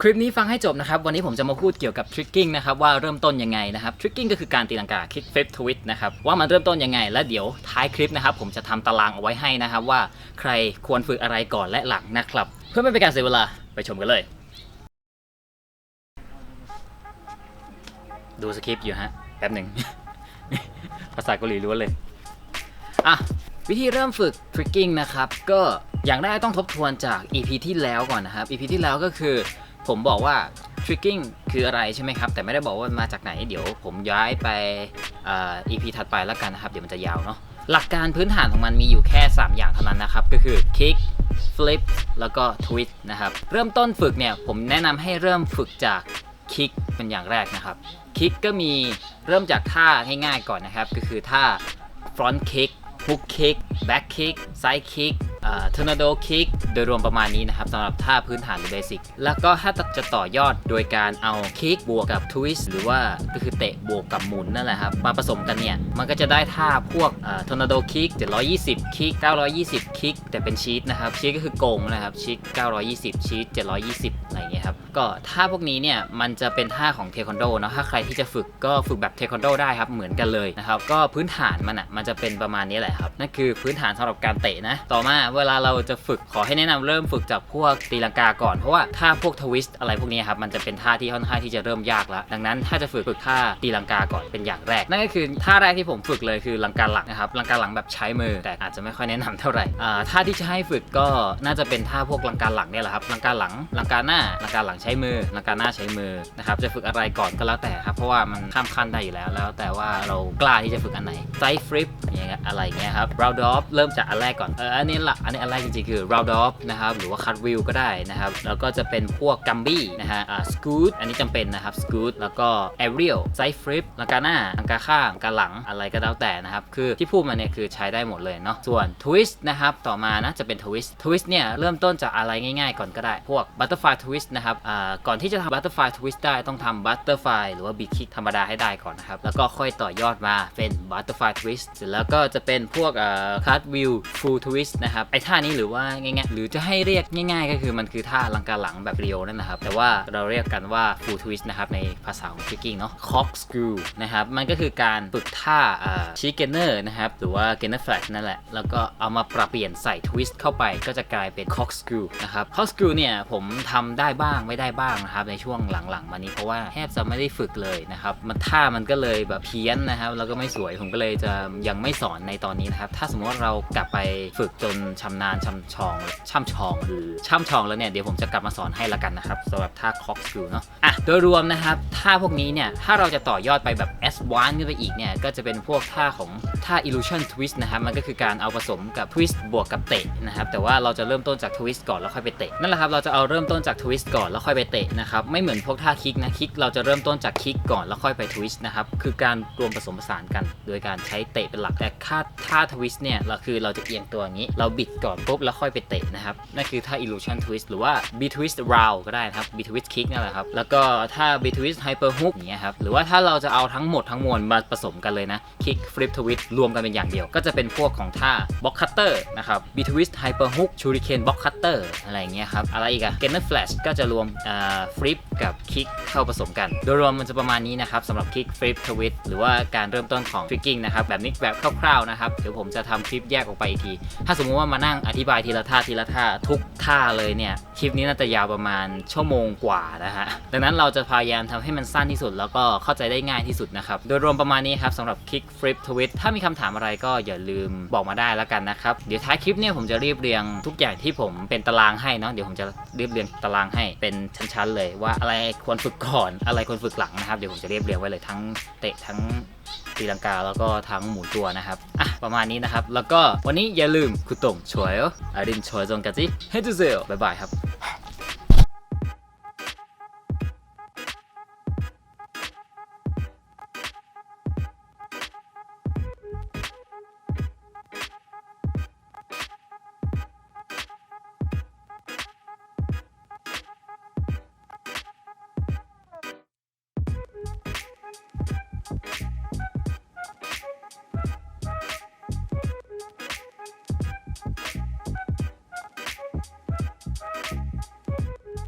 คลิปนี้ฟังให้จบนะครับ วันนี้ผมจะมาพูดเกี่ยวกับทริกกิ้งนะครับว่าเริ่มต้นยังไงนะครับทริกกิ้งก็คือการตีลังกาคิกเฟฟทวิตนะครับว่ามันเริ่มต้นยังไง และเดี๋ยวท้ายคลิปนะครับผมจะทำตารางเอาไว้ให้นะครับว่าใครควรฝึกอะไรก่อนและหลังนะครับ เพื่อไม่เป็นการเสียเวลาไปชมกันเลย ดูสคริปต์อยู่ฮะแป๊บหนึ่งภาษาเกาหลีล้วนเลยอะวิธีเริ่มฝึก tricking นะครับก็ อย่างแรกต้องทบทวนจาก EP ที่แล้วก่อนนะครับ EP ที่แล้วก็คือ ผมบอกว่า tricking คืออะไรใช่ไหมครับ แต่ไม่ได้บอกว่ามาจากไหน เดี๋ยวผมย้ายไปอ EP ถัดไปแล้วกันนะครับ เดี๋ยวมันจะยาวเนาะ หลักการพื้นฐานของมันมีอยู่แค่ 3 อย่างเท่านั้นนะครับ ก็คือ kick flip แล้วก็ twist นะครับ เริ่มต้นฝึกเนี่ย ผมแนะนำให้เริ่มฝึกจากคิกเป็นอย่างแรกนะครับ คิกก็มีเริ่มจากท่าง่ายๆก่อนนะครับ ก็คือท่า front kick hook kick back kick side kick ทอ่า tornado kick โดยรวมประมาณนี้นะครับสำหรับท่าพื้นฐานหรือเบสิกแล้วก็ถ้าจะต่อยอดโดยการเอาคิกบวกกับ twist หรือว่าก็คือเตะบวกกับหมุนนั่นแหละครับมาผสมกันเนี่ย มันก็จะได้ท่าพวกทอ่า tornado kick 720 kick 920 kick แต่เป็นชีตนะครับชีตก็คือโกงนะครับชีต920 ชีต720 อะไรอย่างเงี้ยครับก็ท่าพวกนี้เนี่ยมันจะเป็นท่าของเทควันโดเนาะถ้าใครที่จะฝึกก็ฝึกแบบเทควันโดได้ครับเหมือนกันเลยนะครับก็พื้นฐานมันอะมันจะเป็นประมาณนี้แหละครับนั่นคือพื้นฐานสำหรับการเตะนะต่อมาเวลาเราจะฝึกขอให้แนะนำเริ่มฝึกจากพวกตีลังกาก่อน เพราะว่าท่าพวกทวิสต์อะไรพวกนี้ครับมันจะเป็นท่าที่ค่อนข้างที่จะเริ่มยากแล้ว ดังนั้นถ้าจะฝึกฝึกท่าตีลังกาก่อนเป็นอย่างแรก นั่นก็คือท่าแรกที่ผมฝึกเลยคือลังกาหลังนะครับลังกาหลังแบบใช้มือ แต่อาจจะไม่ค่อยแนะนำเท่าไหร่อ่าท่าที่จะให้ฝึกก็น่าจะเป็นท่าพวกลังกาหลังเนี่ยแหละครับลังกาหลังลังกาหน้าลังกาหลังใช้มือลังกาหน้าใช้มือนะครับจะฝึกอะไรก่อนก็แล้วแต่ครับเพราะว่ามันข้ามขั้นได้อยู่แล้วแล้ว แต่ว่าเรากล้าที่จะฝึกอันไหนไซฟริปอะไรเงี้ยครับ round off เริ่มจากอันแรกก่อนเอออันนี้หลักอันนี้อันแรกจริงๆ คือ round off นะครับ หรือว่า cut wheel ก็ได้นะครับ แล้วก็จะเป็นพวก gumby นะฮะอ่า scoot อันนี้จำเป็นนะครับ scoot แล้วก็ aerial side flip ลังกาหน้าลังกาข้างลังกาหลังอะไรก็แล้วแต่นะครับ คือที่พูดมาเนี่ยคือใช้ได้หมดเลยเนาะ ส่วน twist นะครับ ต่อมานะจะเป็น twist twist เนี่ยเริ่มต้นจากอะไรง่ายๆ ก่อนก็ได้ พวก butterfly twist นะครับ อ่า ก่อนที่จะทำ butterfly twist ได้ต้องทำ butterfly หรือว่า big kick ธรรมดาให้ได้ก่อนนะครับ แล้วก็ค่อยต่อยอดมาเป็น butterfly twist เสร็จแล้วก็จะเป็นพวกอ่า cut wheel full twist นะครับไอท่านี้หรือว่าง่ายๆหรือจะให้เรียกง่าย ๆ ก็คือมันคือท่าลังกาหลังแบบเรียวนั่นนะครับ แต่ว่าเราเรียกกันว่า full twist นะครับในภาษาของ tricking เนาะ corkscrew นะครับมันก็คือการฝึกท่าอ่า chicaner นะครับหรือว่า gainer flash นั่นแหละ แล้วก็เอามาปรับเปลี่ยนใส่ twist เข้าไปก็จะกลายเป็น corkscrew นะครับ corkscrew เนี่ยผมทำได้บ้างไม่ได้บ้างนะครับในช่วงหลังๆ มานี้เพราะว่าแทบจะไม่ได้ฝึกเลยนะครับมันท่ามันก็เลยแบบเพี้ยนนะครับแล้วก็ไม่สวยผมก็เลยจะยังไม่สอนในตอนนี้นะครับถ้าสมมติว่าเรากลับไปฝึกจนชำนาญชำชองช่ำชองหรือช่ำชองแล้วเนี่ยเดี๋ยวผมจะกลับมาสอนให้ละกันนะครับสำหรับท่า corkscrew เนาะอะโดยรวมนะครับท่าพวกนี้เนี่ยถ้าเราจะต่อยอดไปแบบ S1 ขึ้นไปอีกเนี่ยก็จะเป็นพวกท่าของท่า illusion twist นะครับมันก็คือการเอาผสมกับ twist บวกกับเตะนะครับแต่ว่าเราจะเริ่มต้นจาก twist ก่อนแล้วค่อยไปเตะนั่นแหละครับเราจะเอาเริ่มต้นจาก twist ก่อนแล้วค่อยไปเตะนะครับไม่เหมือนพวกท่าคิกนะคิกเราจะเริ่มต้นจากคิกก่อนแล้วค่อยไป twist นะครับคือการรวมผสมผสานกัน โดยการใช้เตะเป็นหลักแต่ท่าท่า twist เนี่ยเราคือเราจะเอียงตัวอย่างนี้เราบิดก่อนปุ๊บแล้วค่อยไปเตะนะครับ นั่นคือท่า illusion twist หรือว่า b twist round ก็ได้นะครับ b twist kick นั่นแหละครับ แล้วก็ท่า b twist hyper hook อย่างเงี้ยครับ หรือว่าถ้าเราจะเอาทั้งหมดทั้งมวลมาผสมกันเลยนะ kick flip twist รวมกันเป็นอย่างเดียว ก็จะเป็นพวกของท่า box cutter นะครับ b twist hyper hook shuriken box cutter อะไรเงี้ยครับ อะไรอีกอะ gainer flash ก็จะรวมอ่า flip กับ kick เข้าผสมกัน โดยรวมมันจะประมาณนี้นะครับสำหรับ kick flip twist หรือว่าการเริ่มต้นของ tricking นะครับแบบนี้แบบคร่าวๆนะครับเดี๋ยวผมจะทำคลิปแยกออกไปอีกที ถ้าสมมติว่ามานั่งอธิบายทีละท่าทีละท่าทุกท่าเลยเนี่ยคลิปนี้น่าจะยาวประมาณชั่วโมงกว่านะฮะดังนั้นเราจะพยายามทำให้มันสั้นที่สุด แล้วก็เข้าใจได้ง่ายที่สุดนะครับโดยรวมประมาณนี้ครับสำหรับ kick flip twist ถ้ามีคำถามอะไรก็อย่าลืมบอกมาได้แล้วกันนะครับเดี๋ยวท้ายคลิปเนี่ยผมจะเรียบเรียงทุกอย่างที่ผมเป็นตารางให้เนาะเดี๋ยวผมจะเรียบเรียงตารางให้เป็นชั้นๆเลยว่าอะไรควรฝึกก่อนอะไรควรฝึกหลังนะครับเดี๋ยวผมจะเรียบเรียงไว้เลยทั้งเตะทั้งตีลังกาแล้วก็ทั้งหมุนตัวนะครับ ประมาณนี้นะครับ แล้วก็วันนี้อย่าลืมคุตงช่วยอารินช่วยจงกะจิให้ดูเซลบ๊ายบายครับ